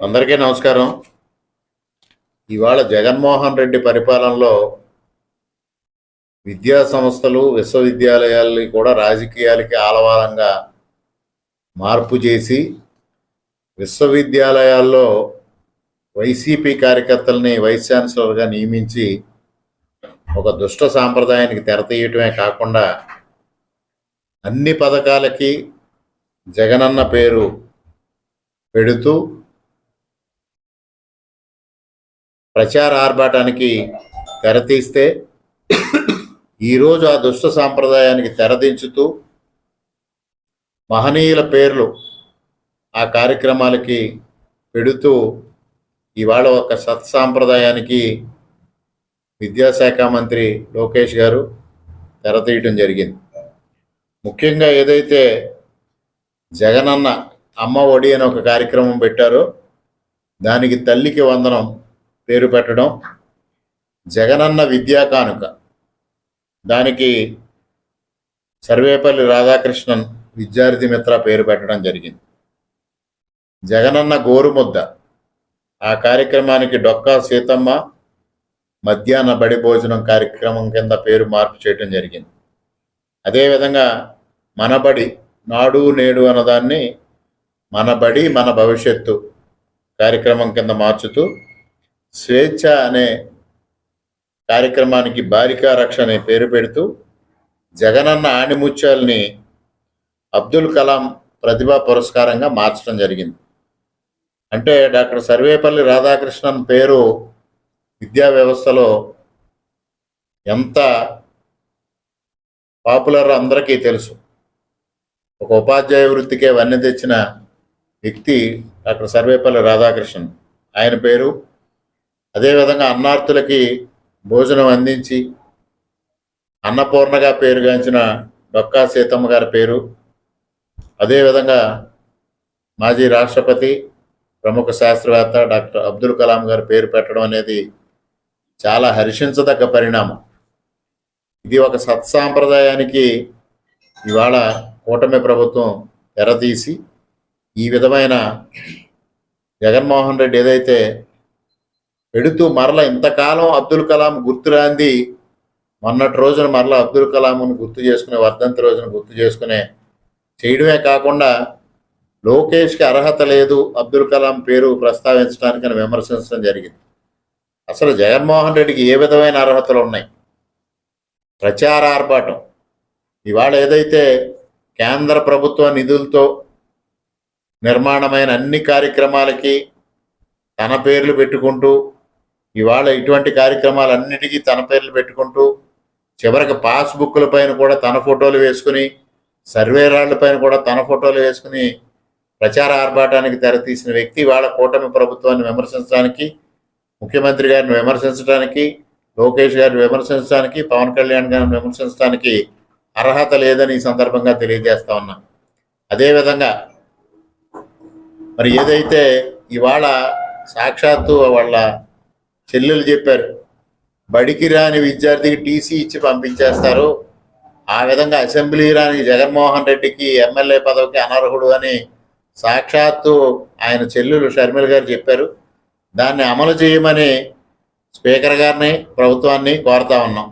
అందరికీ నమస్కారం. ఇవాళ జగన్మోహన్ రెడ్డి పరిపాలనలో విద్యా సంస్థలు విశ్వవిద్యాలయాల్ని కూడా రాజకీయాలకి ఆలవాలంగా మార్పు చేసి విశ్వవిద్యాలయాల్లో వైసీపీ కార్యకర్తల్ని వైస్ ఛాన్సలర్గా నియమించి ఒక దుష్ట సాంప్రదాయానికి తెరతీయటమే కాకుండా అన్ని పథకాలకి జగనన్న పేరు పెడుతూ ప్రచార ఆర్భాటానికి తెరతీస్తే ఈరోజు ఆ దుష్ట సాంప్రదాయానికి తెరదించుతూ మహనీయుల పేర్లు ఆ కార్యక్రమాలకి పెడుతూ ఇవాళ ఒక సత్సాంప్రదాయానికి విద్యాశాఖ మంత్రి లోకేష్ గారు తెరతీయటం జరిగింది. ముఖ్యంగా ఏదైతే జగనన్న అమ్మ ఒడి అని ఒక కార్యక్రమం పెట్టారో దానికి తల్లికి వందనం పేరు పెట్టడం జగనన్న విద్యా కానుక. దానికి సర్వేపల్లి రాధాకృష్ణన్ విద్యార్థి మిత్ర పేరు పెట్టడం జరిగింది. జగనన్న గోరుముద్ద. ఆ కార్యక్రమానికి డొక్కా సీతమ్మ మధ్యాహ్న బడి భోజనం కార్యక్రమం కింద పేరు మార్పు చేయడం జరిగింది. అదేవిధంగా మనబడి నాడు నేడు అన్నదాన్ని మన బడి మన భవిష్యత్తు కార్యక్రమం కింద మార్చుతూ స్వేచ్ఛ అనే కార్యక్రమానికి బాలికా రక్ష అనే పేరు పెడుతూ జగనన్న ఆణిముత్యాల్ని అబ్దుల్ కలాం ప్రతిభా పురస్కారంగా మార్చడం జరిగింది. అంటే డాక్టర్ సర్వేపల్లి రాధాకృష్ణన్ పేరు విద్యా వ్యవస్థలో ఎంత పాపులర్ అందరికీ తెలుసు. ఒక ఉపాధ్యాయ వృత్తికే వన్నె తెచ్చిన వ్యక్తి డాక్టర్ సర్వేపల్లి రాధాకృష్ణన్. ఆయన పేరు అదేవిధంగా అన్నార్థులకి భోజనం అందించి అన్నపూర్ణగా పేరుగాంచిన డొక్కా సీతమ్మ గారి పేరు. అదేవిధంగా మాజీ రాష్ట్రపతి ప్రముఖ శాస్త్రవేత్త డాక్టర్ అబ్దుల్ కలాం గారి పేరు పెట్టడం అనేది చాలా హర్షించదగ్గ పరిణామం. ఇది ఒక సత్సాంప్రదాయానికి ఇవాళ కూటమి ప్రభుత్వం తెరతీసి ఈ విధమైన జగన్మోహన్ రెడ్డి ఏదైతే పెడుతూ మరల ఇంతకాలం అబ్దుల్ కలాం గుర్తురాంది మొన్నటి రోజున మరల అబ్దుల్ కలాంను గుర్తు చేసుకునే వర్ధంతి రోజున గుర్తు చేసుకునే చేయడమే కాకుండా లోకేష్కి అర్హత లేదు అబ్దుల్ కలాం పేరు ప్రస్తావించడానికని విమర్శించడం జరిగింది. అసలు జగన్మోహన్ రెడ్డికి ఏ విధమైన అర్హతలు ఉన్నాయి? ప్రచార ఆర్భాటం. ఇవాళ ఏదైతే కేంద్ర ప్రభుత్వ నిధులతో నిర్మాణమైన అన్ని కార్యక్రమాలకి తన పేర్లు పెట్టుకుంటూ ఇవాళ ఇటువంటి కార్యక్రమాలన్నిటికీ తన పేర్లు పెట్టుకుంటూ చివరికి పాస్బుక్ల పైన కూడా తన ఫోటోలు వేసుకుని సర్వే పైన కూడా తన ఫోటోలు వేసుకుని ప్రచార ఆర్భాటానికి తెరతీసిన వ్యక్తి వాళ్ళ కూటమి ప్రభుత్వాన్ని విమర్శించడానికి ముఖ్యమంత్రి గారిని విమర్శించడానికి లోకేష్ గారిని విమర్శించడానికి పవన్ కళ్యాణ్ గారిని విమర్శించడానికి అర్హత లేదని ఈ సందర్భంగా తెలియజేస్తా ఉన్నా. అదేవిధంగా మరి ఏదైతే ఇవాళ సాక్షాత్తు వాళ్ళ చెల్లెలు చెప్పారు బడికి రాని విద్యార్థికి టీసీ ఇచ్చి పంపించేస్తారు. ఆ విధంగా అసెంబ్లీ రాని జగన్మోహన్ రెడ్డికి ఎమ్మెల్యే పదవికి అనర్హుడు అని సాక్షాత్తు ఆయన చెల్లెలు షర్మిల గారు చెప్పారు. దాన్ని అమలు చేయమని స్పీకర్ గారిని ప్రభుత్వాన్ని కోరుతా ఉన్నాం.